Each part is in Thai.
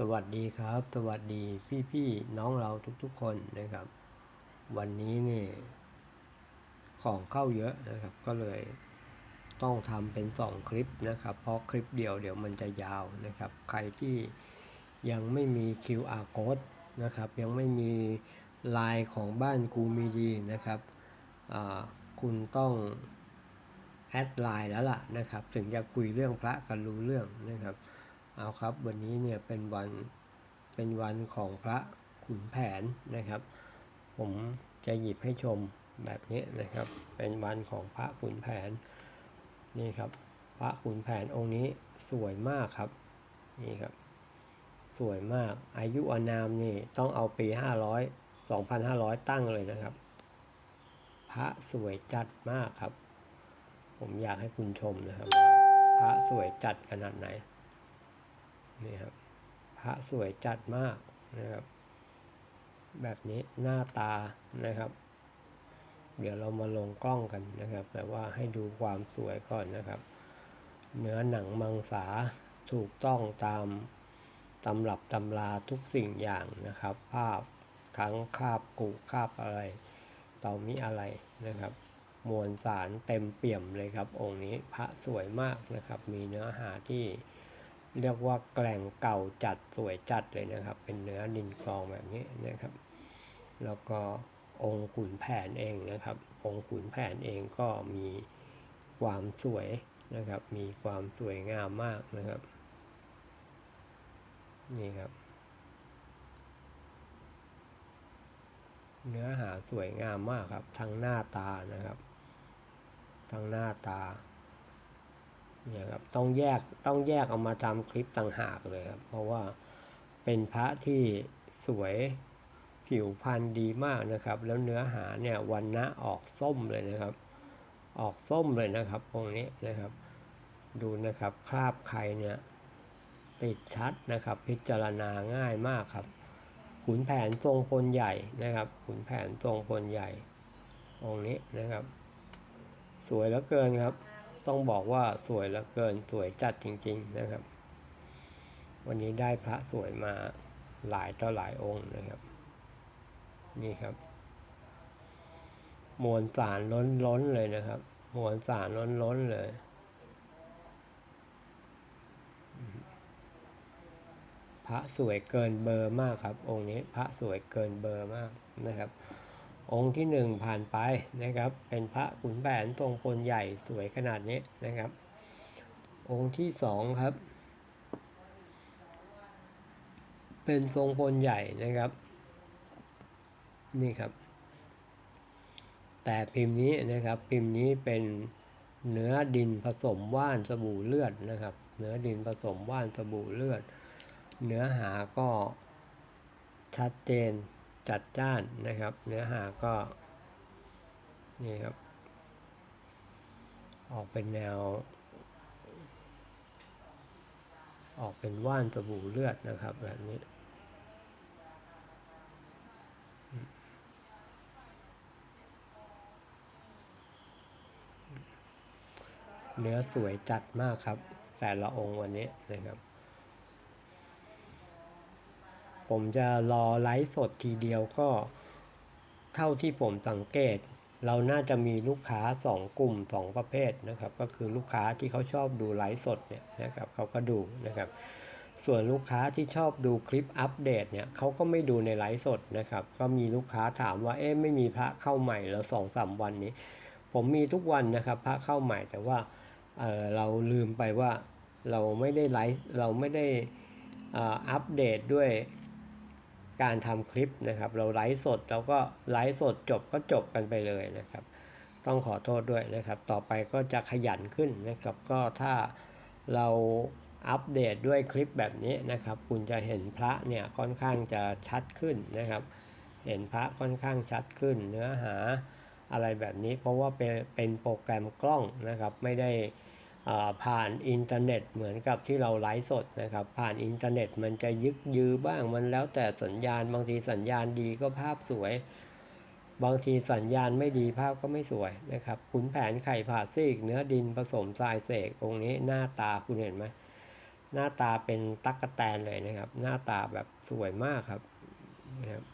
สวัสดีครับ สวัสดีพี่ๆน้องเราทุกๆคนนะครับ วันนี้นี่ของเข้าเยอะนะครับ ก็เลยต้องทำเป็นสองคลิปนะครับ เพราะคลิปเดียวเดี๋ยวมันจะยาวนะครับ ใครที่ยังไม่มี QR code นะครับ ยังไม่มีไลน์ของบ้านกูมีดีนะครับ คุณต้องแอดไลน์แล้วล่ะนะครับ ถึงจะคุยเรื่องพระกันรู้เรื่องนะครับ เอาครับ วันนี้เนี่ยเป็นวันเป็นวันของพระขุนแผนนะครับ ผมจะหยิบให้ชมแบบนี้นะครับ เป็นวันของพระขุนแผนนี่ครับ พระขุนแผนองค์นี้สวยมากครับนี่ครับ สวยมากอายุอานามนี่ต้องเอาปี 500 2,500 ตั้งเลยนะครับ พระสวยจัดมากครับ ผมอยากให้คุณชมนะครับ พระสวยจัดขนาดไหน นี่ครับพระสวยจัดมากนะครับ แบบนี้หน้าตานะครับ เดี๋ยวเรามาลงกล้องกันนะครับ แต่ว่าให้ดูความสวยก่อนนะครับ เนื้อหนังมังสาถูกต้องตามตำรับตำราทุกสิ่งอย่างนะครับ ภาพทั้งคาบกุคาบอะไรเตามีอะไรนะครับ มวลสารเต็มเปี่ยมเลยครับ องค์นี้พระสวยมากนะครับ มีเนื้อหาที่ เรียกว่าแกล่งเก่าจัดสวยจัดเลยนะครับ เป็นเนื้อดินกรองแบบนี้นะครับ แล้วก็องค์ขุนแผนเองนะครับ องค์ขุนแผนเองก็มีความสวยนะครับ มีความสวยงามมากนะครับ นี่ครับ เนื้อหาสวยงามมากครับ ทั้งหน้าตานะครับ ทั้งหน้าตา เนี่ยครับต้องแยกต้องแยกเอามาทำคลิปต่างหากเลยครับเพราะว่าเป็นพระที่สวยผิวพรรณดีมากนะครับ แล้วเนื้อหาเนี่ยวันนะออกส้มเลยนะครับ ออกส้มเลยนะครับองค์นี้นะครับ ดูนะครับคราบไข่เนี่ยติดชัดนะครับ พิจารณาง่ายมากครับขุนแผนทรงพลใหญ่นะครับขุนแผนทรงพลใหญ่องค์นี้นะครับ สวยเหลือเกินครับ ต้องบอกว่าสวยเหลือเกินสวยจัดจริง ๆนะครับ วันนี้ได้พระสวยมาหลายต่อหลายองค์นะครับ นี่ครับ มวลสารล้นล้นเลยนะครับ มวลสารล้นล้นเลยพระสวยเกินเบอร์มากครับ องค์นี้พระสวยเกินเบอร์มากนะครับ องค์ที่หนึ่งผ่านไปนะครับ เป็นพระขุนแผนทรงพลใหญ่สวยขนาดนี้นะครับ องค์ที่สองครับ เป็นทรงพลใหญ่นะครับ นี่ครับ แต่พิมพ์นี้นะครับพิมพ์นี้เป็นเนื้อดินผสมว่านสบู่เลือดนะครับ เนื้อดินผสมว่านสบู่เลือด เนื้อหาก็ชัดเจน จัดจ้านนะครับ เนื้อหาก็นี่ครับ ออกเป็นแนว ออกเป็นว่านสบู่เลือดนะครับแบบนี้เนื้อสวยจัดมากครับ แต่ละองค์วันนี้นะครับ ผมจะรอไลฟ์สดทีเดียวก็เท่าที่ผมสังเกต เราน่าจะมีลูกค้าสองกลุ่มสองประเภทนะครับ ก็คือลูกค้าที่เขาชอบดูไลฟ์สดเนี่ยนะครับเขาก็ดูนะครับ ส่วนลูกค้าที่ชอบดูคลิปอัปเดตเนี่ยเขาก็ไม่ดูในไลฟ์สดนะครับ ก็มีลูกค้าถามว่าเอ๊ะไม่มีพระเข้าใหม่แล้วสองสามวันนี้ ผมมีทุกวันนะครับพระเข้าใหม่แต่ว่าเเราลืมไปว่าเราไม่ได้ไลฟ์เราไม่ได้อัปเดตด้วย การทำคลิปนะครับ เราไลฟ์สดเราก็ไลฟ์สดจบก็จบกันไปเลยนะครับ ต้องขอโทษด้วยนะครับ ต่อไปก็จะขยันขึ้นนะครับ ก็ถ้าเราอัปเดตด้วยคลิปแบบนี้นะครับ คุณจะเห็นพระเนี่ยค่อนข้างจะชัดขึ้นนะครับ เห็นพระค่อนข้างชัดขึ้น เนื้อหาอะไรแบบนี้ เพราะว่าเป็นเป็นโปรแกรมกล้องนะครับ ไม่ได้ ผ่านอินเทอร์เน็ตเหมือนกับที่เราไลฟ์สดนะครับ ผ่านอินเทอร์เน็ตมันจะยึกยือบ้างมันแล้วแต่สัญญาณบางทีสัญญาณดีก็ภาพสวย บางทีสัญญาณไม่ดีภาพก็ไม่สวยนะครับขุนแผนไข่ผ่าซีก เนื้อดินผสมทรายเสกองค์นี้หน้าตาคุณเห็นไหมหน้าตาเป็นตั๊กแตนเลยนะครับ หน้าตาแบบสวยมากครับนะครับ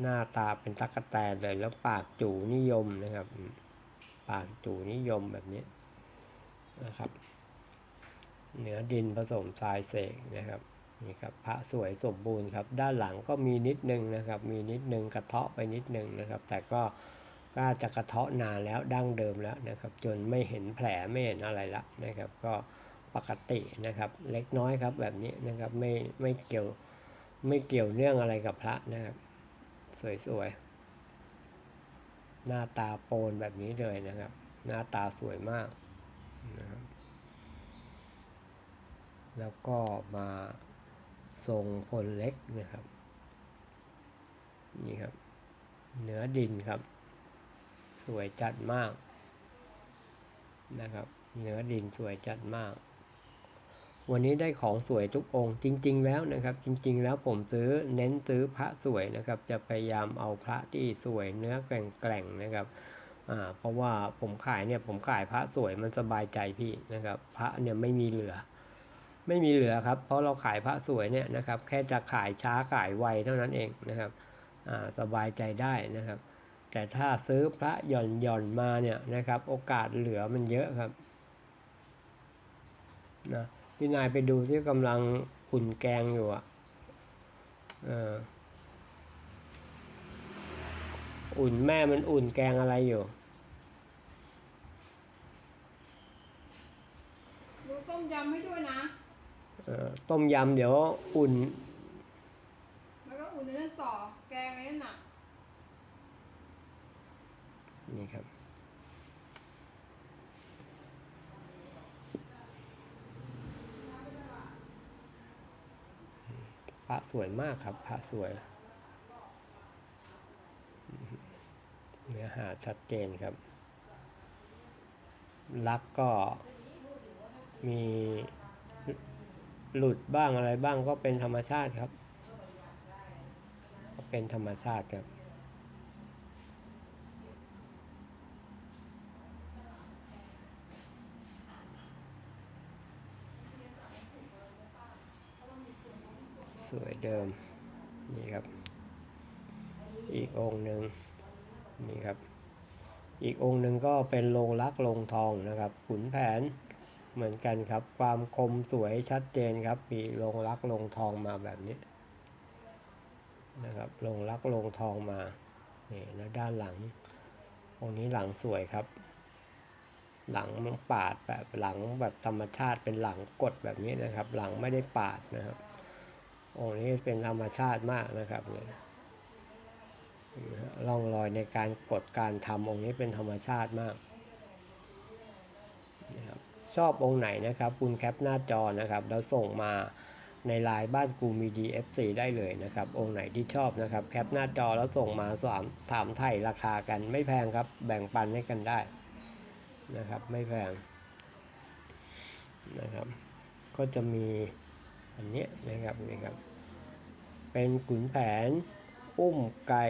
หน้าตาเป็นตั๊กแตนเลยแล้วปากจูนิยมนะครับ ปากจูนิยมแบบนี้ นะครับเหนือดินผสมทรายเสกนะครับนี่ครับพระสวยสมบูรณ์ครับ ด้านหลังก็มีนิดนึงนะครับ มีนิดนึงกระเทาะไปนิดนึงนะครับ แต่ก็ก็จะกระเทาะนานแล้วดั้งเดิมแล้วนะครับ จนไม่เห็นแผลไม่เห็นอะไรละนะครับ ก็ปกตินะครับ เล็กน้อยครับแบบนี้นะครับไม่ไม่เกี่ยวไม่เกี่ยวเนื่องอะไรกับพระนะครับ สวยๆหน้าตาโปนแบบนี้เลยนะครับ หน้าตาสวยมาก นะครับแล้วก็มาทรงพลเล็กนะครับ นี่ครับเนื้อดินครับ สวยจัดมากนะครับเนื้อดินสวยจัดมาก วันนี้ได้ของสวยทุกองค์จริง ๆ แล้วนะครับ จริง ๆ แล้วผมซื้อเน้นซื้อพระสวยนะครับ จะพยายามเอาพระที่สวยเนื้อแกร่งๆนะครับ อ่าเพราะว่าผมขายเนี่ยผมขายพระสวยมันสบายใจพี่นะครับ พระเนี่ยไม่มีเหลือ ไม่มีเหลือครับ เพราะเราขายพระสวยเนี่ยนะครับ แค่จะขายช้าขายไวเท่านั้นเองนะครับอ่าสบายใจได้นะครับ แต่ถ้าซื้อพระหย่อนหย่อนมาเนี่ยนะครับ โอกาสเหลือมันเยอะครับนะพี่นายไปดูที่กำลังอุ่นแกงอยู่อะเอออุ่นแม่มันอุ่นแกงอะไรอยู่ ดูต้มยำให้ด้วยนะ เออ ต้มยำเดี๋ยวอุ่น แล้วก็อุ่นในนั้นต่อ แกงในนั้นน่ะนี่ครับ พระสวยมากครับ พระสวย เนื้อหาชัดเจนครับ ลักก็มี หลุดบ้างอะไรบ้างก็เป็นธรรมชาติครับ ก็เป็นธรรมชาติครับ สวยเดิม นี่ครับ อีกองหนึ่งนี่ครับ อีกองหนึ่งก็เป็นโลงรักโลงทองนะครับ ขุนแผน เหมือนกันครับ ความคมสวยชัดเจนครับ มีลงรักลงทองมาแบบนี้นะครับ ลงรักลงทองมานี่แล้วด้านหลังองนี้หลังสวยครับ หลังมันปาดแบบหลังแบบธรรมชาติเป็นหลังกดแบบนี้นะครับ หลังไม่ได้ปาดนะครับองนี้เป็นธรรมชาติมากนะครับเนี่ยร่องรอยในการกดการทำองค์นี้เป็นธรรมชาติมาก ชอบองค์ไหนนะครับ คุณแคปหน้าจอนะครับ แล้วส่งมาในไลน์บ้านกูมีดี FC ได้เลยนะครับ องค์ไหนที่ชอบนะครับ แคปหน้าจอแล้วส่งมาสามถามไถ่ราคากันไม่แพงครับ แบ่งปันให้กันได้นะครับ ไม่แพงนะครับ ก็จะมีอันนี้นะครับนี่ครับ เป็นขุนแผน อุ้มไก่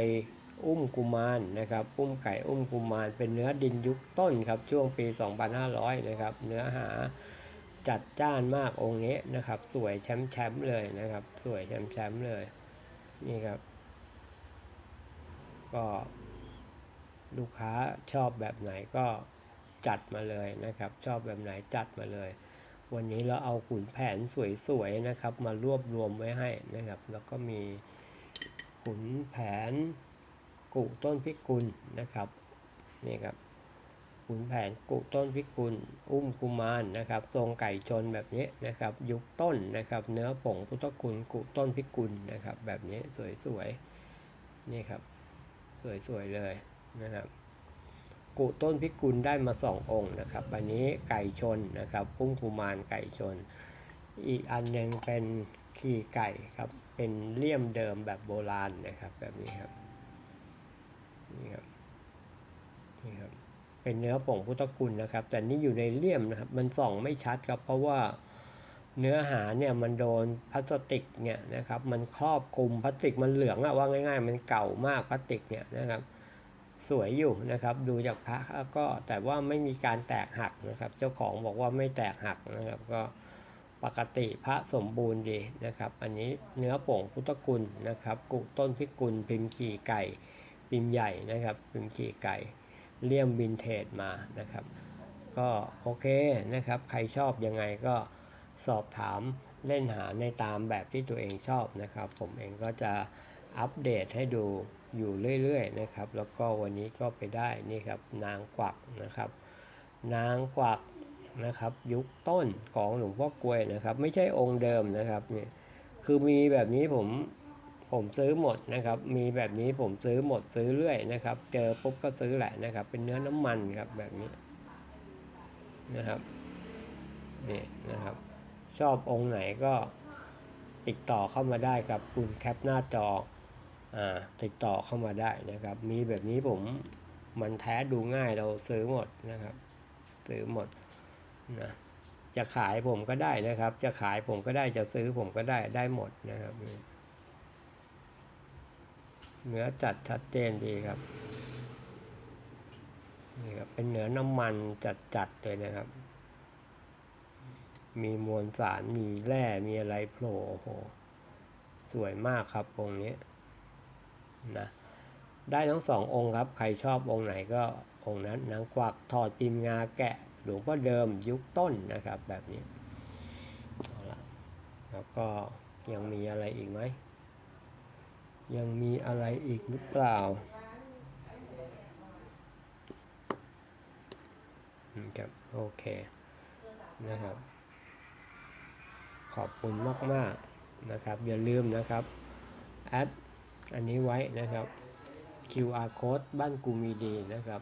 อุ้มกุมารนะครับ อุ้มไก่อุ้มกุมารเป็นเนื้อดินยุคต้นครับช่วงปี 2500 นะครับ เนื้อหาจัดจ้านมากองค์นี้นะครับ สวยแชมป์แชมป์เลยนะครับ สวยแชมป์แชมป์เลยนี่ครับ ก็ลูกค้าชอบแบบไหนก็จัดมาเลยนะครับ ชอบแบบไหนจัดมาเลย วันนี้เราเอาขุนแผนสวยๆนะครับ มารวบรวมไว้ให้นะครับ แล้วก็มีขุนแผน กุต้นพิกุลนะครับนี่ครับขุนแผนกุต้นพิกุล อุ้มกุมารนะครับ ทรงไก่ชนแบบนี้นะครับ ยุคต้นนะครับ เนื้อผงพุทธคุณกุต้นพิกุลนะครับ แบบนี้สวยๆนี่ครับ สวยๆเลยนะครับ กุต้นพิกุลได้มาสององค์นะครับ อันนี้ไก่ชนนะครับพุ่มกุมารไก่ชน อีกอันหนึ่งเป็นขี่ไก่ครับ เป็นเลี่ยมเดิมแบบโบราณนะครับแบบนี้ครับ นี่ครับนี่ครับเป็นเนื้อผงพุทธคุณนะครับ แต่นี่อยู่ในเลี่ยมนะครับ มันส่องไม่ชัดครับ เพราะว่าเนื้อหาเนี่ยมันโดนพลาสติกเนี่ยนะครับ มันครอบคลุมพลาสติกมันเหลืองอะว่าง่าย ๆ มันเก่ามากพลาสติกเนี่ยนะครับ สวยอยู่นะครับ ดูจากพระก็แต่ว่าไม่มีการแตกหักนะครับ เจ้าของบอกว่าไม่แตกหักนะครับ ก็ปกติพระสมบูรณ์ดีนะครับ อันนี้เนื้อผงพุทธคุณนะครับ กุต้นพิกุลพิมพ์ขี่ไก่ พิมพ์ใหญ่นะครับพิมพ์ขี่ไก่เลี่ยมวินเทจมานะครับ ก็โอเคนะครับ ใครชอบยังไงก็สอบถามเล่นหาในตามแบบที่ตัวเองชอบนะครับ ผมเองก็จะอัปเดตให้ดูอยู่เรื่อยๆนะครับ แล้วก็วันนี้ก็ไปได้นี่ครับนางกวักนะครับ นางกวักนะครับ ยุคต้นของหลวงพ่อกลวยนะครับ ไม่ใช่องค์เดิมนะครับเนี่ยคือมีแบบนี้ผม ผมซื้อหมดนะครับ มีแบบนี้ผมซื้อหมดซื้อเรื่อยนะครับ เจอปุ๊บก็ซื้อแหละนะครับ เป็นเนื้อน้ำมันครับแบบนี้นะครับนี่นะครับ ชอบองค์ไหนก็ติดต่อเข้ามาได้ครับคุณแคปหน้าจออ่าติดต่อเข้ามาได้นะครับ มีแบบนี้ผมมันแท้ดูง่ายเราซื้อหมดนะครับ ซื้อหมดนะจะขายผมก็ได้นะครับ จะขายผมก็ได้จะซื้อผมก็ได้ได้หมดนะครับ นี่เนื้อจัดชัดเจนดีครับนี่ครับเป็นเหนือน้ำมันจัดๆเลยนะครับ มีมวลสารมีแร่มีอะไรโผล่โหสวยมากครับองค์นี้นะได้ทั้งสององค์ครับ ใครชอบองค์ไหนก็องค์นั้นนางกวักถอดปิมงาแกะหลวงพ่อเดิมยุคต้นนะครับแบบนี้เอาละแล้วก็ยังมีอะไรอีกไหม ยังมีอะไรอีกหรือเปล่านะครับโอเคนะครับ ขอบคุณมากๆนะครับ อย่าลืมนะครับแอดอันนี้ไว้นะครับ QR code บ้านกูมีดีนะครับ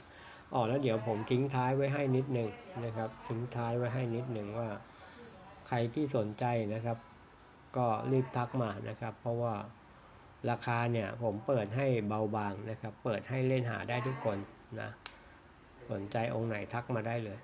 อ๋อแล้วเดี๋ยวผมทิ้งท้ายไว้ให้นิดหนึ่งนะครับ ทิ้งท้ายไว้ให้นิดหนึ่งว่า ใครที่สนใจนะครับ ก็รีบทักมานะครับ เพราะว่า ราคาเนี่ยผมเปิดให้เบาบางนะครับ เปิดให้เล่นหาได้ทุกคนนะ สนใจองค์ไหนทักมาได้เลย